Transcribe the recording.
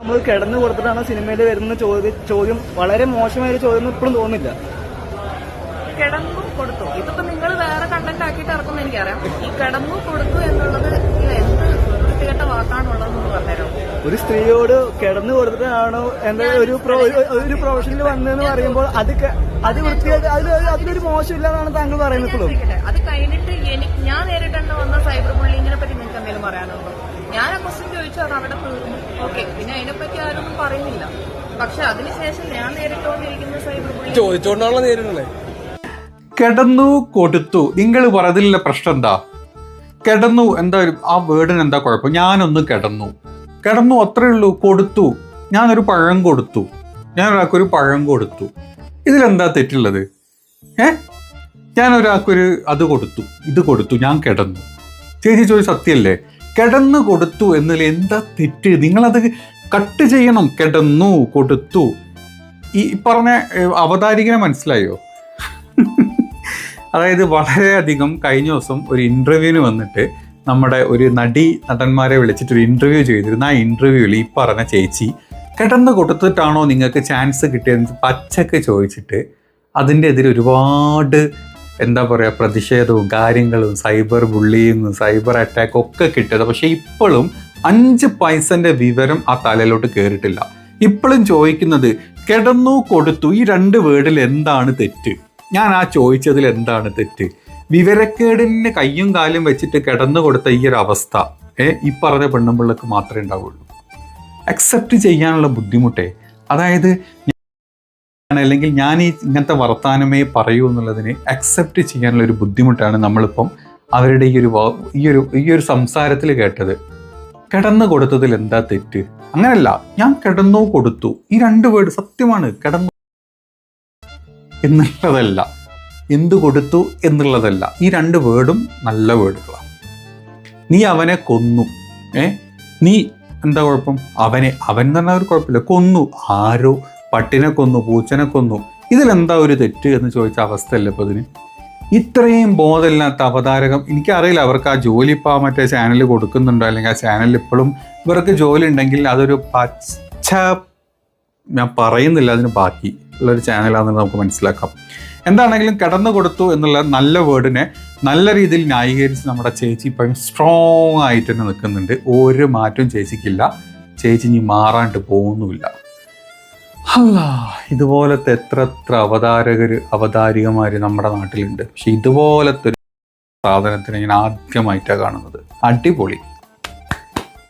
നമ്മൾ കിടന്നു കൊടുത്തിട്ടാണ് സിനിമയിൽ വരുന്ന ചോദ്യം ചോദ്യം വളരെ മോശമായ ഒരു ചോദ്യം ഇപ്പോഴും തോന്നുന്നില്ല. കിടന്നു കൊടുത്തു. ഇതിപ്പോ നിങ്ങൾ വേറെ കണ്ടന്റ് ആക്കിയിട്ട് ഇറക്കുമെന്ന് എനിക്കറിയാം. ഈ കിടന്നു കൊടുത്തു എന്നുള്ളത് ഒരു സ്ത്രീയോട് കിടന്നു കൊടുത്തിട്ടാണോ എന്താ ഒരു ഒരു- പ്രൊഫഷനിൽ വന്നതെന്ന് പറയുമ്പോൾ അത് അത് വൃത്തിയായിട്ട് അതിൽ അതിലൊരു മോശമില്ല എന്നാണ് താങ്കൾ പറയുന്നത് അത് കഴിഞ്ഞിട്ട് എനിക്ക് ഞാൻ നേരിട്ടാണ് വന്ന സൈബർ ബുള്ളിങ്ങിനെ പറ്റി നിങ്ങൾക്ക് എന്തെങ്കിലും പറയാനുണ്ടോ? ഞാൻ ആ ക്വസ്റ്റ്യൻ ചോദിച്ചു അത് അവിടെ തീർന്നു. ഓക്കെ പിന്നെ അതിനെപ്പറ്റി ആരൊന്നും പറയുന്നില്ല. പക്ഷെ അതിനുശേഷം ഞാൻ നേരിട്ടുകൊണ്ടിരിക്കുന്ന സൈബർ ബുള്ളിങ് ചോദിച്ചോണ്ടാണല്ലോ നേരിടണേ കിടന്നു കൊടുത്തു. നിങ്ങൾ പറഞ്ഞതിലുള്ള പ്രശ്നം എന്താ? കിടന്നു എന്താ ആ വേർഡിന് എന്താ കുഴപ്പം? ഞാനൊന്ന് കിടന്നു. കിടന്നു അത്രേ ഉള്ളൂ കൊടുത്തു. ഞാനൊരു പഴം കൊടുത്തു. ഞാൻ ഒരാൾക്കൊരു പഴം കൊടുത്തു. ഇതിലെന്താ തെറ്റുള്ളത്? ഏ? ഞാൻ ഒരാൾക്കൊരു അത് കൊടുത്തു. ഇത് കൊടുത്തു. ഞാൻ കിടന്നു. ചേച്ചി ചോദിച്ച സത്യമല്ലേ കിടന്നു കൊടുത്തു എന്നതിൽ എന്താ തെറ്റ്? നിങ്ങളത് കട്ട് ചെയ്യണം. കിടന്നു കൊടുത്തു. ഈ പറഞ്ഞ അവതാരികനെ മനസ്സിലായോ? അതായത് വളരെയധികം കഴിഞ്ഞ ദിവസം ഒരു ഇന്റർവ്യൂവിന് വന്നിട്ട് നമ്മുടെ ഒരു നടി നടന്മാരെ വിളിച്ചിട്ടൊരു ഇന്റർവ്യൂ ചെയ്തിരുന്നു. ആ ഇന്റർവ്യൂവിൽ ഈ പറഞ്ഞ ചേച്ചി കിടന്ന് കൊടുത്തിട്ടാണോ നിങ്ങൾക്ക് ചാൻസ് കിട്ടിയതെന്ന് പച്ചക്ക് ചോദിച്ചിട്ട് അതിന്റെ എതിരെ ഒരുപാട് എന്താ പറയുക പ്രതിഷേധവും കാര്യങ്ങളും സൈബർ ബുള്ളിയും സൈബർ അറ്റാക്കും ഒക്കെ കിട്ടിയത്. പക്ഷേ ഇപ്പോഴും അഞ്ച് പൈസന്റെ വിവരം ആ തലയിലോട്ട് കയറിയിട്ടില്ല ഇപ്പോഴും ചോദിക്കുന്നത് കിടന്നു കൊടുത്തു ഈ രണ്ട് വേർഡിൽ എന്താണ് തെറ്റ്? ഞാൻ ആ ചോദിച്ചതിൽ എന്താണ് തെറ്റ്? വിവരക്കേടിന് കയ്യും കാലും വെച്ചിട്ട് കിടന്നു കൊടുത്ത ഈ ഒരു അവസ്ഥ ഏ ഈ പറഞ്ഞ പെണ്ണുമ്പിള്ളക്ക് മാത്രമേ ഉണ്ടാവുള്ളൂ. അക്സെപ്റ്റ് ചെയ്യാനുള്ള ബുദ്ധിമുട്ടേ അതായത് അല്ലെങ്കിൽ ഞാൻ ഈ ഇങ്ങനത്തെ വർത്താനമേ പറയൂ എന്നുള്ളതിനെ അക്സെപ്റ്റ് ചെയ്യാനുള്ള ഒരു ബുദ്ധിമുട്ടാണ് നമ്മളിപ്പം അവരുടെ ഈ ഒരു ഈ ഒരു ഈ ഒരു സംസാരത്തിൽ കേട്ടത്. കിടന്നു കൊടുത്തതിൽ എന്താ തെറ്റ്? അങ്ങനല്ല ഞാൻ കിടന്നു കൊടുത്തു. ഈ രണ്ട് വേർഡ് സത്യമാണ് കിടന്നു എന്നുള്ളതല്ല. എന്തു കൊടുത്തു എന്നുള്ളതല്ല. ഈ രണ്ട് വേർഡും നല്ല വേർഡുകളാണ് നീ അവനെ കൊന്നു. ഏ? നീ എന്താ കുഴപ്പം? അവനെ അവൻ എന്ന് പറഞ്ഞാൽ ഒരു കുഴപ്പമില്ല. കൊന്നു. ആരോ പട്ടിനെ കൊന്നു പൂച്ചനെ കൊന്നു. ഇതിലെന്താ ഒരു തെറ്റ് എന്ന് ചോദിച്ച അവസ്ഥയല്ലേ ഇപ്പോൾ ഇതിന്? ഇത്രയും ബോധമില്ലാത്ത അവതാരകം എനിക്കറിയില്ല. അവർക്ക് ആ ജോലി ഇപ്പോൾ മറ്റേ ചാനൽ കൊടുക്കുന്നുണ്ടോ? അല്ലെങ്കിൽ ആ ചാനലിൽ ഇപ്പോഴും ഇവർക്ക് ജോലി ഉണ്ടെങ്കിൽ അതൊരു പച്ച ഞാൻ പറയുന്നില്ല അതിന് ബാക്കി ഉള്ളൊരു ചാനലാണെന്ന് നമുക്ക് മനസ്സിലാക്കാം. എന്താണെങ്കിലും കിടന്നു കൊടുത്തു എന്നുള്ള നല്ല വേർഡിനെ നല്ല രീതിയിൽ ന്യായീകരിച്ച് നമ്മുടെ ചേച്ചി ഇപ്പം സ്ട്രോങ് ആയിട്ട് തന്നെ നിൽക്കുന്നുണ്ട്. ഒരു മാറ്റവും ചേച്ചിക്കില്ല. ചേച്ചി ഇനി മാറാണ്ട് പോകുന്നുമില്ല. അല്ല ഇതുപോലത്തെ എത്ര എത്ര അവതാരകർ അവതാരികമാർ നമ്മുടെ നാട്ടിലുണ്ട്. പക്ഷെ ഇതുപോലത്തെ ഒരു സാധനത്തിന് ഞാൻ ആദ്യമായിട്ടാണ് കാണുന്നത്. അടിപൊളി.